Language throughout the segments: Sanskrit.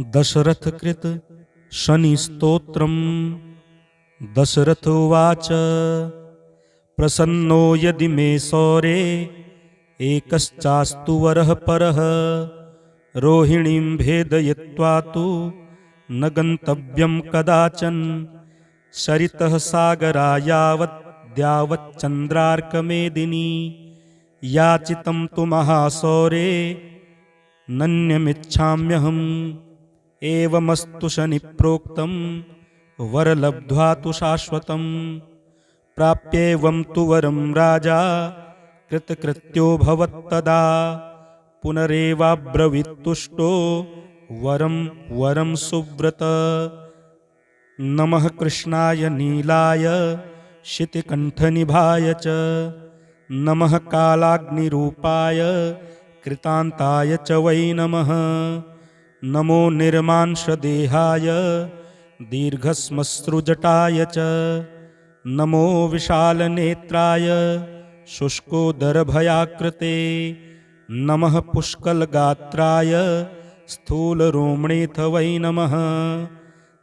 दशरथकृत शनिस्तोत्रम्। दशरथ उवाच प्रसन्नो यदि मे सौरे एकश्चास्तु वरः परः। रोहिणीं भेदयित्वा तु न गन्तव्यं कदाचन। सरितः सागरा यावद्यावच्चन्द्रार्कमेदिनी याचितं तु महासौरे नन्यमिच्छाम्यहम् एवमस्तु शनिप्रोक्तं वरलब्ध्वा तु शाश्वतं प्राप्येवं तु वरं राजा कृतकृत्यो भवत्तदा पुनरेवाब्रवीत्तुष्टो वरं वरं सुव्रत। नमः कृष्णाय नीलाय शितिकण्ठनिभाय च। नमः कालाग्निरूपाय कृतान्ताय च वै नमः नमो निर्मांशदेहाय दीर्घश्मश्रुजटाय च। नमो विशालनेत्राय शुष्कोदरभयाकृते नमः पुष्कलगात्राय स्थूलरोमणेऽथ वै नमः।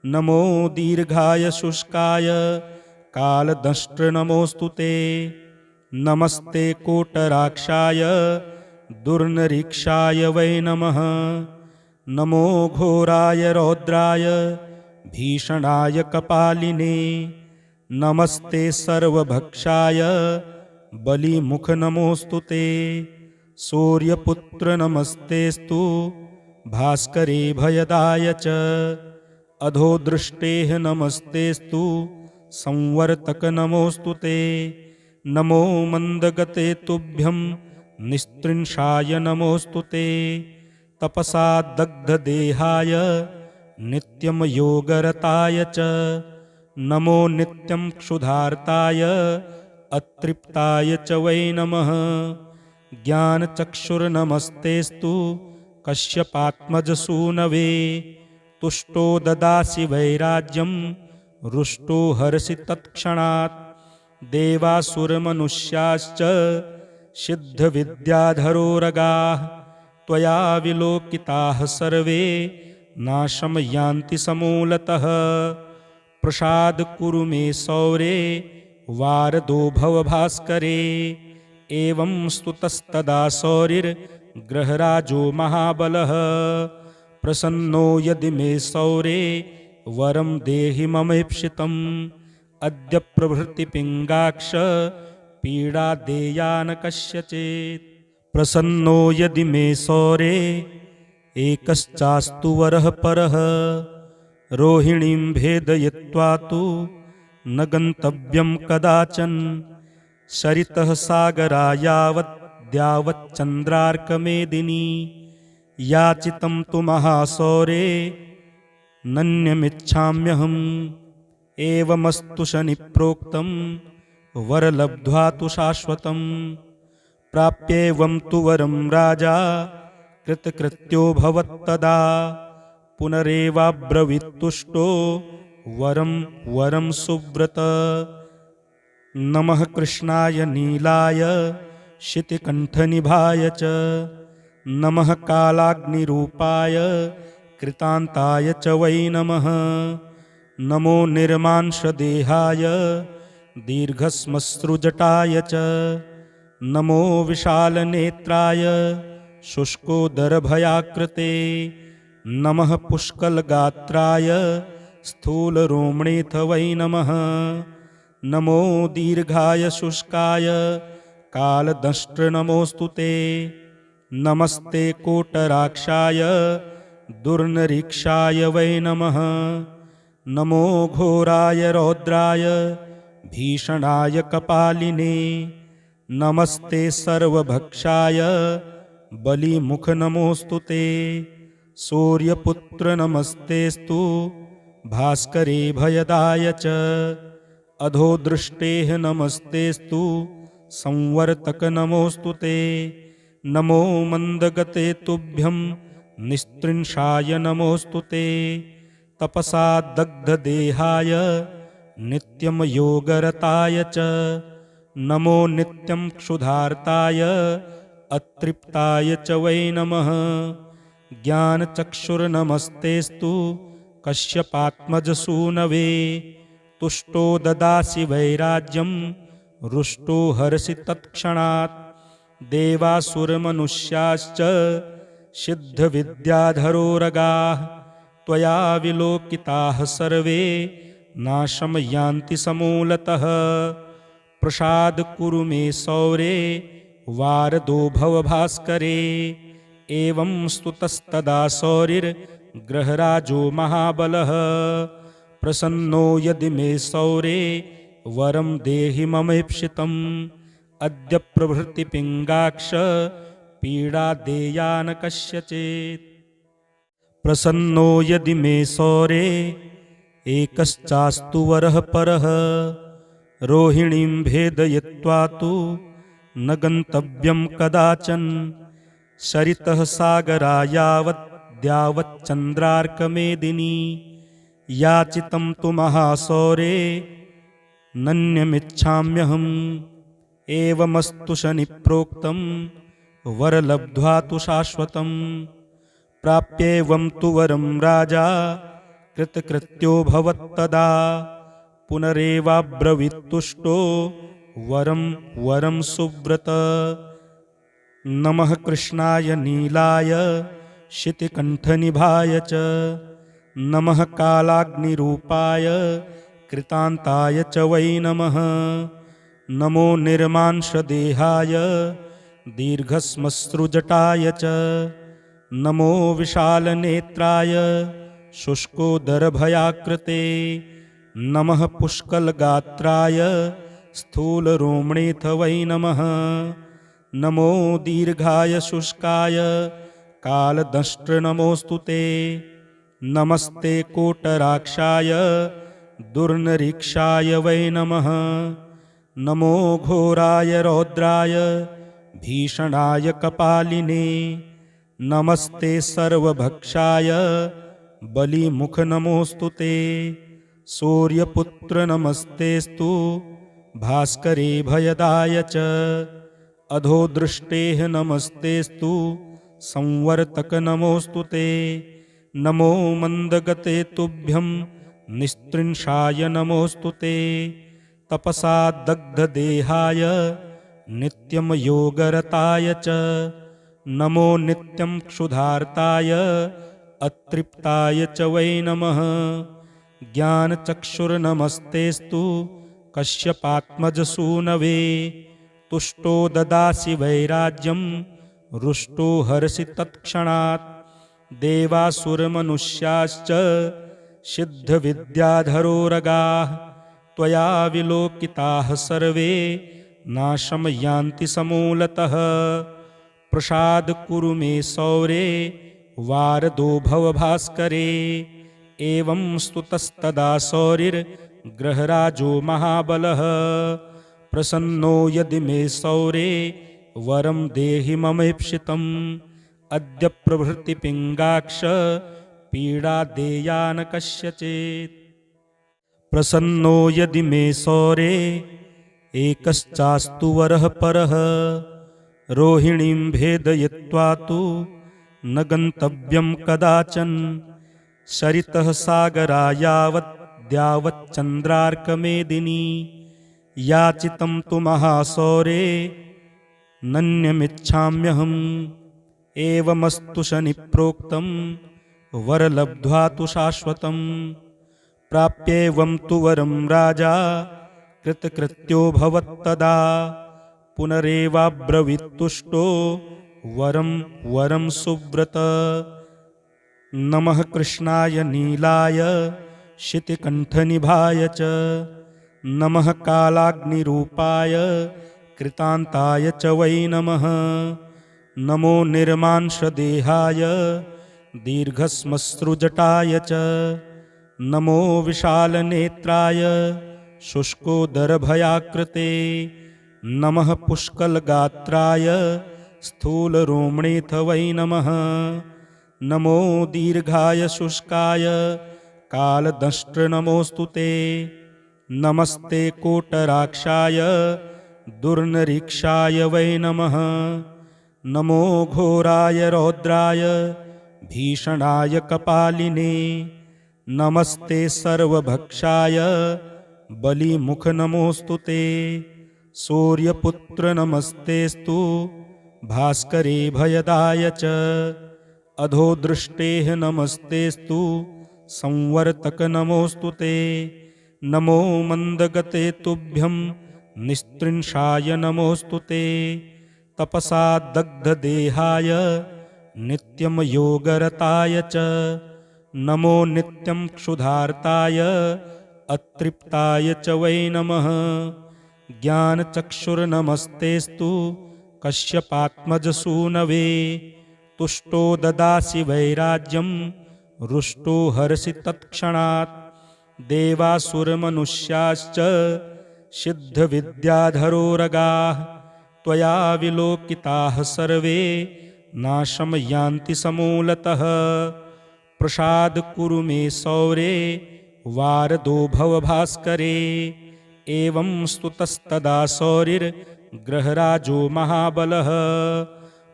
नमो दीर्घाय शुष्काय कालदंष्ट्रनमोऽस्तु ते। नमस्ते कोटराक्षाय दुर्नरीक्षाय वै नमः नमो घोराय रौद्राय भीषणाय कपालिने नमस्ते सर्वभक्षाय बलिमुखनमोऽस्तु ते सूर्यपुत्र नमस्तेस्तु भास्करे भयदाय च अधोदृष्टेः नमस्तेस्तु संवर्तक नमोऽस्तु ते नमो मन्दगते तुभ्यं निस्त्रिंशाय नमोऽस्तु ते तपसा दग्धदेहाय नित्यं योगरताय च नमो नित्यं क्षुधार्ताय अतृप्ताय च वै नमः। ज्ञानचक्षुर्नमस्तेस्तु कश्यपात्मजसूनवे तुष्टो ददासि वैराज्यं रुष्टो हर्षि तत्क्षणात् देवासुरमनुष्याश्च सिद्धविद्याधरोरगाः त्वया विलोकिताः सर्वे नाशं यान्ति समूलतः। प्रसाद कुरु मे सौरे वारदो भवभास्करे। एवं स्तुतस्तदा सौरिर्ग्रहराजो महाबलः। प्रसन्नो यदि मे सौरे वरं देहि ममेप्सितम्। अद्य प्रभृतिपिङ्गाक्ष पीडा देया न कस्यचित् प्रसन्नो यदि मे सौरे एकश्चास्तु वरः परः। रोहिणीं भेदयित्वा तु न गन्तव्यं कदाचन। सरितः सागरा यावद्यावच्चन्द्रार्कमेदिनी याचितं तु महासौरे नन्यमिच्छाम्यहम्। एवमस्तु शनिप्रोक्तं वरलब्ध्वा तु शाश्वतं प्राप्येवं तु वरं राजा कृतकृत्यो भवत्तदा पुनरेवाब्रवीत्तुष्टो वरं वरं सुव्रत। नमः कृष्णाय नीलाय शितिकण्ठनिभाय च। नमः कालाग्निरूपाय कृतान्ताय च वै नमः। नमो निर्मांशदेहाय दीर्घश्मश्रुजटाय च नमो विशालनेत्राय शुष्कोदरभयाकृते नमः पुष्कलगात्राय स्थूलरोमणेऽथ वै नमः। नमो दीर्घाय शुष्काय कालदंष्ट्रनमोऽस्तु ते। नमस्ते कोटराक्षाय दुर्नरीक्षाय वै नमः। नमो घोराय रौद्राय भीषणाय कपालिने नमस्ते सर्वभक्षाय। बलिमुखनमोऽस्तु ते। सूर्यपुत्र नमस्तेस्तु भास्करे भयदाय च। अधोदृष्टेः नमस्तेस्तु संवर्तक नमोऽस्तु ते। नमो मन्दगते तुभ्यं निस्त्रिंशाय नमोऽस्तु ते। तपसा दग्धदेहाय। नित्यं योगरताय च नमो नित्यं क्षुधार्ताय अतृप्ताय च वै नमः। ज्ञानचक्षुर्नमस्तेस्तु कश्यपात्मजसूनवे तुष्टो ददासि वैराज्यं रुष्टो हर्षि तत्क्षणात्। देवासुरमनुष्याश्च सिद्धविद्याधरोरगाः त्वया विलोकिताः सर्वे नाशं यान्ति समूलतः प्रसाद कुरु मे सौरे वारदो भवभास्करे एवं स्तुतस्तदा सौरिर्ग्रहराजो महाबलः। प्रसन्नो यदि मे सौरे वरं देहि ममेप्सितम्। अद्य प्रभृतिपिङ्गाक्ष पीडा देया न कस्यचित्। प्रसन्नो यदि मे सौरे एकश्चास्तु वरः परः रोहिणीं भेदयित्वा तु न गन्तव्यं कदाचन। सरितः सागरा यावद्यावच्चन्द्रार्कमेदिनी याचितं तु महासौरे नन्यमिच्छाम्यहम्। एवमस्तु शनिप्रोक्तं वरलब्ध्वा तु शाश्वतम्। प्राप्येवं तु वरं राजा कृतकृत्यो भवत्तदा पुनरेवाब्रवीत्तुष्टो वरं वरं सुव्रत। नमः कृष्णाय नीलाय शितिकण्ठनिभाय च। नमः कालाग्निरूपाय कृतान्ताय च वै नमः। नमो निर्मांशदेहाय दीर्घश्मश्रुजटाय च। नमो विशालनेत्राय शुष्कोदरभयाकृते नमः पुष्कलगात्राय स्थूलरोम्णेऽथ वै नमः। नमो दीर्घाय शुष्काय कालदंष्ट्रनमोऽस्तु ते। नमस्ते कोटराक्षाय दुर्निरीक्षाय वै नमः। नमो घोराय रौद्राय भीषणाय कपालिने। नमस्ते सर्वभक्षाय बलिमुखनमोऽस्तु ते सूर्यपुत्र नमस्तेस्तु भास्करे भयदाय च। अधोदृष्टेः नमस्तेस्तु संवर्तक नमोऽस्तु ते। नमो मन्दगते तुभ्यं। निस्त्रिंशाय नमोऽस्तु ते। तपसा दग्धदेहाय। नित्यं योगरताय च। नमो नित्यं क्षुधार्ताय। अतृप्ताय च वै नमः ज्ञानचक्षुर्नमस्तेस्तु कश्यपात्मजसूनवे तुष्टो ददासि वैराज्यं रुष्टो हर्षि तत्क्षणात्। देवासुरमनुष्याश्च सिद्धविद्याधरोरगाः त्वया विलोकिताः सर्वे नाशं यान्ति समूलतः। प्रसाद कुरु मे सौरे वारदो भवभास्करे एवं स्तुतस्तदा सौरिर्ग्रहराजो महाबलः। प्रसन्नो यदि मे सौरे वरं देहि ममेप्सितम्। अद्य प्रभृतिपिङ्गाक्ष पीडा देया न कस्यचित् प्रसन्नो यदि मे सौरे एकश्चास्तु वरः परः। रोहिणीं भेदयित्वा तु न गन्तव्यं कदाचन सरितः सागरा यावद्यावच्चन्द्रार्कमेदिनी याचितं तु महासौरे नन्यमिच्छाम्यहम्। एवमस्तु शनिप्रोक्तं वरलब्ध्वा तु शाश्वतम्। प्राप्येवं तु वरं राजा कृतकृत्यो भवत्तदा पुनरेवाब्रवीत्तुष्टो वरं वरं सुव्रत नमः कृष्णाय नीलाय शितिकण्ठनिभाय च। नमः कालाग्निरूपाय कृतान्ताय च वै नमः। नमो निर्मांशदेहाय दीर्घश्मश्रुजटाय च। नमो विशालनेत्राय शुष्कोदरभयाकृते। नमः पुष्कलगात्राय स्थूलरोम्णेऽथ वै नमः नमो दीर्घाय शुष्काय कालदंष्ट्रनमोऽस्तु ते। नमस्ते कोटराक्षाय दुर्निरीक्षाय वै नमः। नमो घोराय रौद्राय भीषणाय कपालिने। नमस्ते सर्वभक्षाय बलिमुख नमोऽस्तु ते। सूर्यपुत्र नमस्तेस्तु भास्करे भयदाय च अधोदृष्टेः नमस्तेस्तु संवर्तक नमोऽस्तु ते। नमो मन्दगते तुभ्यं निस्त्रिंशाय नमोऽस्तु ते। तपसा दग्धदेहाय नित्यं योगरताय च। नमो नित्यं क्षुधार्ताय अतृप्ताय च वै नमः। ज्ञानचक्षुर्नमस्तेस्तु कश्यपात्मजसूनवे तुष्टो ददासि वैराज्यं रुष्टो हरसि तत्क्षणात्। देवासुरमनुष्याश्च सिद्धविद्याधरोरगाः त्वया विलोकिताः सर्वे नाशं यान्ति समूलतः। प्रसाद कुरु मे सौरे वारदो भवभास्करे। एवं स्तुतस्तदा सौरिर्ग्रहराजो महाबलः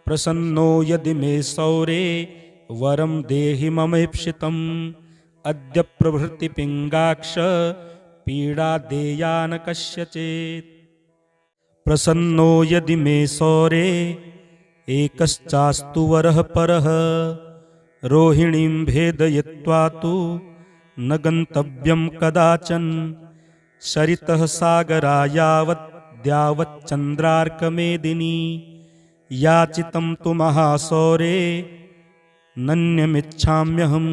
प्रसन्नो यदि मे सौरे वरं देहि ममेप्सितम्। अद्य प्रभृतिपिङ्गाक्ष पीडा देया न कस्यचित्। प्रसन्नो यदि मे सौरे एकश्चास्तु वरः परः। रोहिणीं भेदयित्वा तु न गन्तव्यं कदाचन। सरितः सागरा यावद्यावच्चन्द्रार्कमेदिनी याचितं तु महासौरे नन्यमिच्छाम्यहम्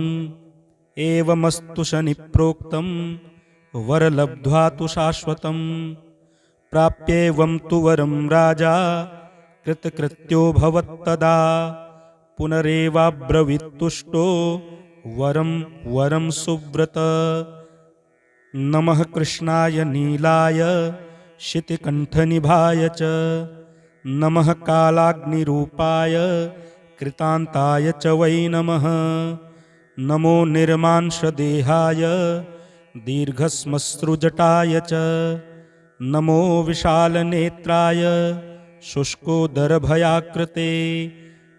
एवमस्तु शनिप्रोक्तं वरलब्ध्वा तु शाश्वतं प्राप्येवं तु वरं राजा कृतकृत्यो भवत्तदा पुनरेवाब्रवीत्तुष्टो वरं वरं सुव्रत। नमः कृष्णाय नीलाय शितिकण्ठनिभाय च नमः कालाग्निरूपाय कृतान्ताय च वै नमः। नमो निर्मांशदेहाय दीर्घश्मश्रुजटाय च। नमो विशालनेत्राय शुष्कोदरभयाकृते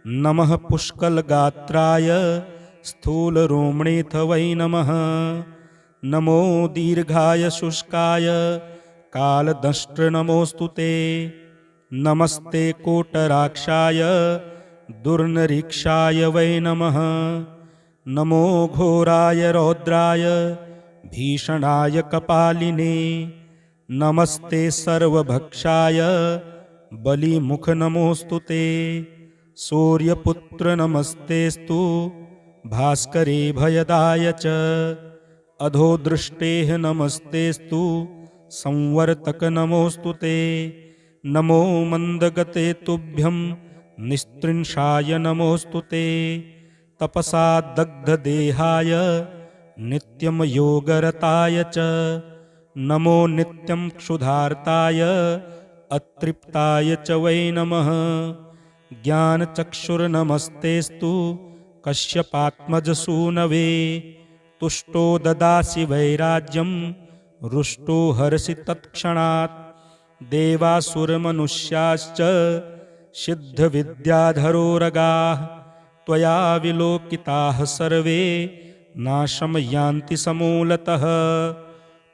नमः पुष्कलगात्राय स्थूलरोमणेऽथ वै नमः। नमो दीर्घाय शुष्काय कालदंष्ट्रनमोऽस्तु ते नमस्ते कोटराक्षाय दुर्नरीक्षाय वै नमः। नमो घोराय रौद्राय भीषणाय कपालिने। नमस्ते सर्वभक्षाय बलिमुख नमोऽस्तु ते। सूर्यपुत्र नमस्तेस्तु भास्करे भयदाय च। अधोदृष्टेः नमस्तेस्तु संवर्तक नमोऽस्तु ते नमो मन्दगते तुभ्यं निस्त्रिंशाय नमोऽस्तु ते। तपसा दग्धदेहाय नित्यं योगरताय च। नमो नित्यं क्षुधार्ताय अतृप्ताय च वै नमः। ज्ञानचक्षुर्नमस्तेस्तु कश्यपात्मजसूनवे। तुष्टो ददासि वैराज्यं रुष्टो हरसि तत्क्षणात् देवासुरमनुष्याश्च सिद्धविद्याधरोरगाः त्वया विलोकिताः सर्वे नाशं यान्ति समूलतः।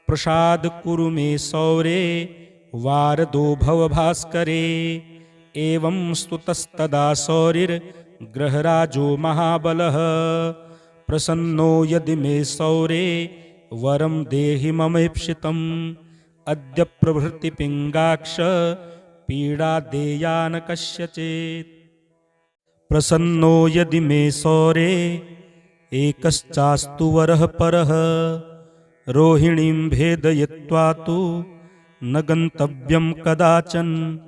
प्रसाद कुरु मे सौरे वारदो भवभास्करे। एवं स्तुतस्तदा सौरिर्ग्रहराजो महाबलः। प्रसन्नो यदि मे सौरे वरं देहि ममेप्सितम् अद्य प्रभृतिपिङ्गाक्ष पीडा देया न कस्यचित्। प्रसन्नो यदि मे सौरे एकश्चास्तु वरः परः। रोहिणीं भेदयित्वा तु न गन्तव्यं कदाचन।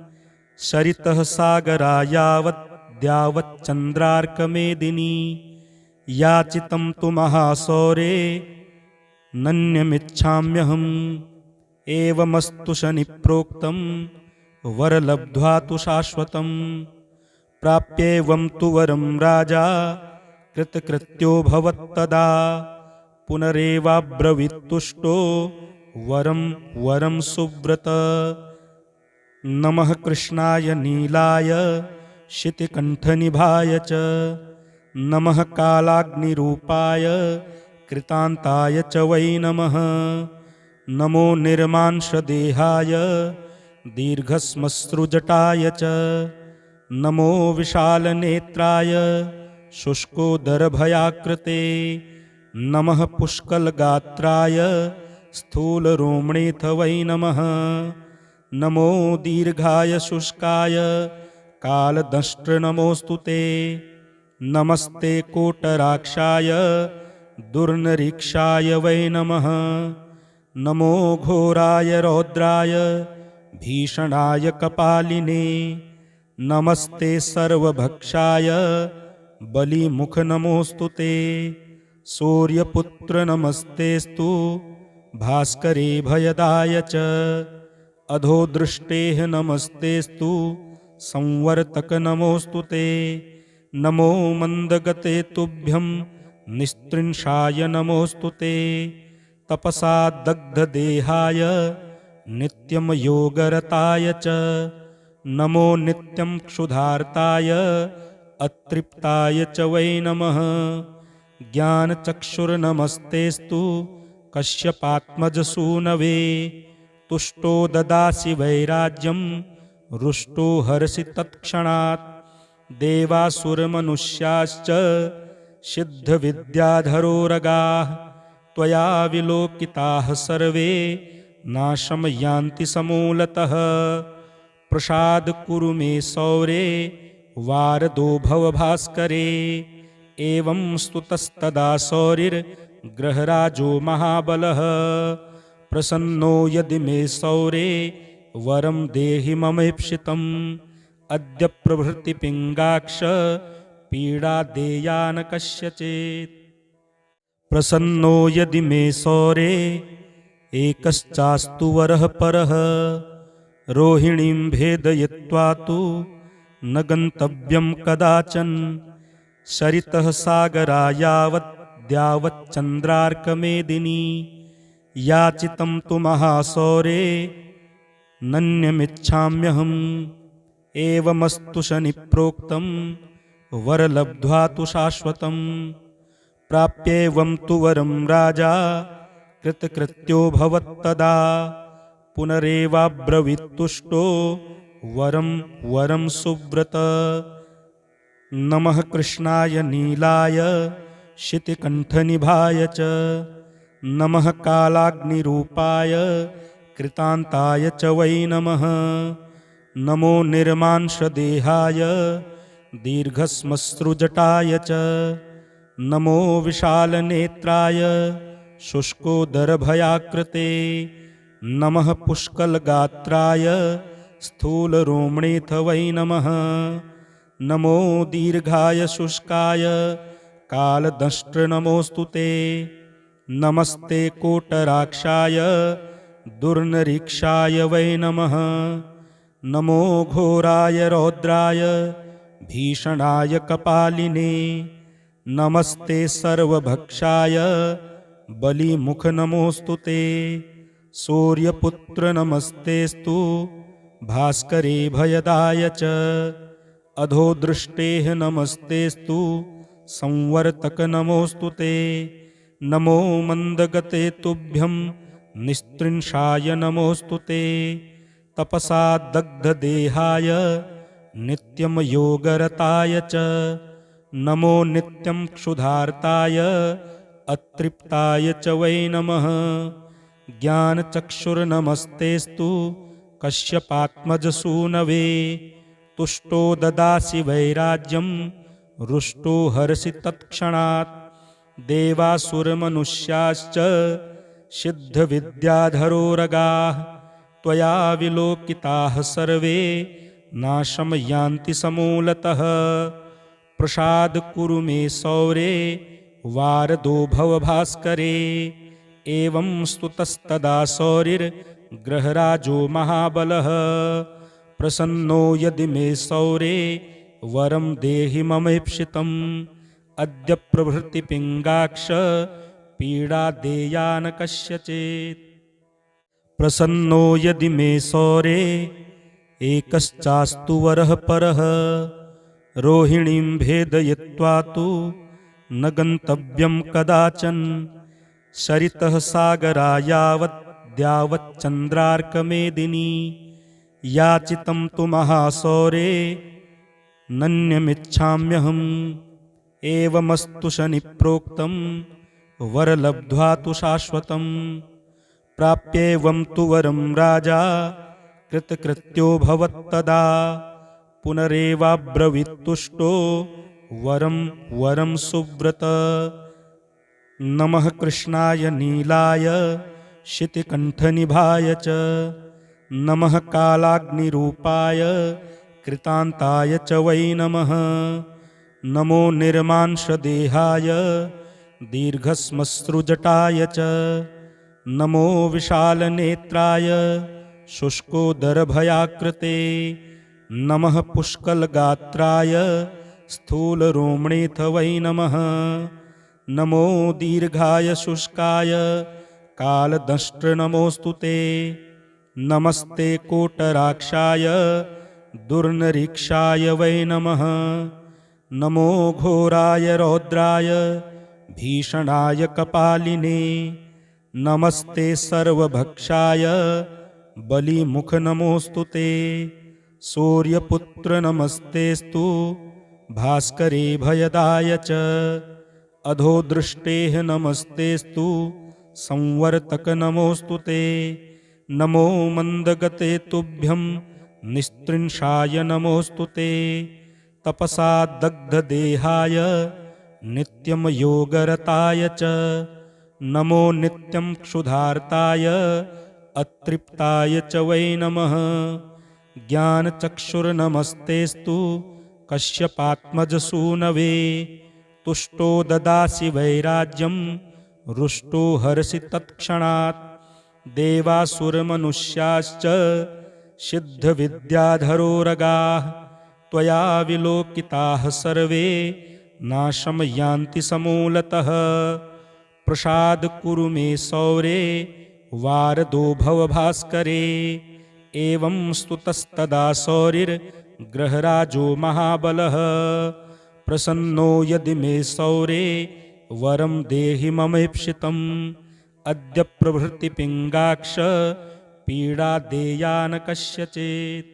सरितः सागरा यावद्यावच्चन्द्रार्कमेदिनी याचितं तु महासौरे नन्यमिच्छाम्यहम् एवमस्तु शनिप्रोक्तं वरलब्ध्वा तु शाश्वतं प्राप्येवं तु वरं राजा कृतकृत्यो भवत्तदा। पुनरेवाब्रवीत्तुष्टो वरं वरं सुव्रत। नमः कृष्णाय नीलाय शितिकण्ठनिभाय च। नमः कालाग्निरूपाय कृतान्ताय च वै नमः नमो निर्मांशदेहाय दीर्घश्मश्रुजटाय च। नमो विशालनेत्राय शुष्कोदरभयाकृते नमः पुष्कलगात्राय स्थूलरोमणेऽथ वै नमः। नमो दीर्घाय शुष्काय कालदंष्ट्रनमोऽस्तु ते। नमस्ते कोटराक्षाय दुर्नरीक्षाय वै नमः नमो घोराय रौद्राय भीषणाय कपालिने नमस्ते सर्वभक्षाय बलिमुखनमोऽस्तु ते सूर्यपुत्र नमस्तेऽस्तु भास्करे भयदाय च अधोदृष्टेः नमस्तेऽस्तु संवर्तक नमोऽस्तु ते नमो मन्दगते तुभ्यं निस्त्रिंशाय नमोऽस्तु ते तपसा दग्धदेहाय नित्यं योगरताय च नमो नित्यं क्षुधार्ताय अतृप्ताय च वै नमः। ज्ञानचक्षुर्नमस्तेऽस्तु कश्यपात्मजसूनवे तुष्टो ददासि वैराज्यं रुष्टो हरसि तत्क्षणात् देवासुरमनुष्याश्च सिद्धविद्याधरोरगाः त्वया विलोकिताः सर्वे नाशं यान्ति समूलतः। प्रसाद कुरु मे सौरे वारदो भवभास्करे। एवं स्तुतस्तदा सौरिर्ग्रहराजो महाबलः। प्रसन्नो यदि मे सौरे वरं देहि ममेप्सितम्। अद्य प्रभृतिपिङ्गाक्ष पीडा देया न कस्यचित् प्रसन्नो यदि मे सौरे एकश्चास्तु वरः परः। रोहिणीं भेदयित्वा तु न गन्तव्यं कदाचन। सरितः सागरा यावद्यावच्चन्द्रार्कमेदिनी याचितं तु महासौरे नन्यमिच्छाम्यहम्। एवमस्तु शनिप्रोक्तं वरलब्ध्वा तु शाश्वतं प्राप्येवं तु वरं राजा कृतकृत्यो भवत्तदा पुनरेवाब्रवीत्तुष्टो वरं वरं सुव्रत। नमः कृष्णाय नीलाय शितिकण्ठनिभाय च। नमः कालाग्निरूपाय कृतान्ताय च वै नमः। नमो निर्मांशदेहाय दीर्घश्मश्रुजटाय च नमो विशालनेत्राय शुष्कोदरभयाकृते नमः पुष्कलगात्राय स्थूलरोमणेऽथ वै नमः। नमो दीर्घाय शुष्काय कालदंष्ट्रनमोऽस्तु ते। नमस्ते कोटराक्षाय दुर्नरीक्षाय वै नमः। नमो घोराय रौद्राय भीषणाय कपालिने नमस्ते सर्वभक्षाय। बलिमुखनमोऽस्तु ते। सूर्यपुत्र नमस्तेऽस्तु। भास्करे भयदाय च। अधोदृष्टेः नमस्तेऽस्तु। संवर्तक नमोऽस्तु ते। नमो मन्दगते तुभ्यं। निस्त्रिंशाय नमोऽस्तु ते। तपसा दग्धदेहाय। नित्यं योगरताय च नमो नित्यं क्षुधार्ताय अतृप्ताय च वै नमः। ज्ञानचक्षुर्नमस्तेऽस्तु कश्यपात्मजसूनवे तुष्टो ददासि वैराज्यं रुष्टो हरसि तत्क्षणात्। देवासुरमनुष्याश्च सिद्धविद्याधरोरगाः। त्वया विलोकिताः सर्वे नाशं यान्ति समूलतः प्रसाद कुरु मे सौरे वारदो भवभास्करे एवं स्तुतस्तदा सौरिर्ग्रहराजो महाबलः। प्रसन्नो यदि मे सौरे वरं देहि ममेप्सितम्। अद्य प्रभृतिपिङ्गाक्ष पीडा देया न कस्यचित्। प्रसन्नो यदि मे सौरे एकश्चास्तु वरः परः रोहिणीं भेदयित्वा तु न गन्तव्यं कदाचन। सरितः सागरा यावद्यावच्चन्द्रार्कमेदिनी याचितं तु महासौरे नन्यमिच्छाम्यहम्। एवमस्तु शनिप्रोक्तं वरलब्ध्वा तु शाश्वतं प्राप्येवं तु वरं राजा कृतकृत्यो भवत्तदा पुनरेवाब्रवीत्तुष्टो वरं वरं सुव्रत। नमः कृष्णाय नीलाय शितिकण्ठनिभाय च। नमः कालाग्निरूपाय कृतान्ताय च वै नमः। नमो निर्मांशदेहाय दीर्घश्मश्रुजटाय च। नमो विशालनेत्राय शुष्कोदरभयाकृते नमः पुष्कलगात्राय स्थूलरोमणेऽथ वै नमः। नमो दीर्घाय शुष्काय कालदंष्ट्रनमोऽस्तु ते। नमस्ते कोटराक्षाय दुर्नरीक्षाय वै नमः। नमो घोराय रौद्राय भीषणाय कपालिने। नमस्ते सर्वभक्षाय बलिमुखनमोऽस्तु ते सूर्यपुत्र नमस्तेऽस्तु। भास्करे भयदाय च। अधोदृष्टेः नमस्तेऽस्तु। संवर्तक नमोऽस्तु ते। नमो मन्दगते तुभ्यं। निस्त्रिंशाय नमोऽस्तु ते। तपसा दग्धदेहाय। नित्यं योगरताय च। नमो नित्यं क्षुधार्ताय। अतृप्ताय च वै नमः ज्ञानचक्षुर्नमस्तेऽस्तु। कश्यपात्मजसूनवे तुष्टो ददासि वैराज्यं रुष्टो हर्षि तत्क्षणात्। देवासुरमनुष्याश्च सिद्धविद्याधरोरगाः त्वया विलोकिताः सर्वे नाशं यान्ति समूलतः। प्रसाद कुरु मे सौरे वारदो भव भास्करे एवं स्तुतस्तदा सौरिर्ग्रहराजो महाबलः। प्रसन्नो यदि मे सौरे वरं देहि ममेप्सितम्। अद्य प्रभृति पिङ्गाक्ष पीडा देया न कस्यचित्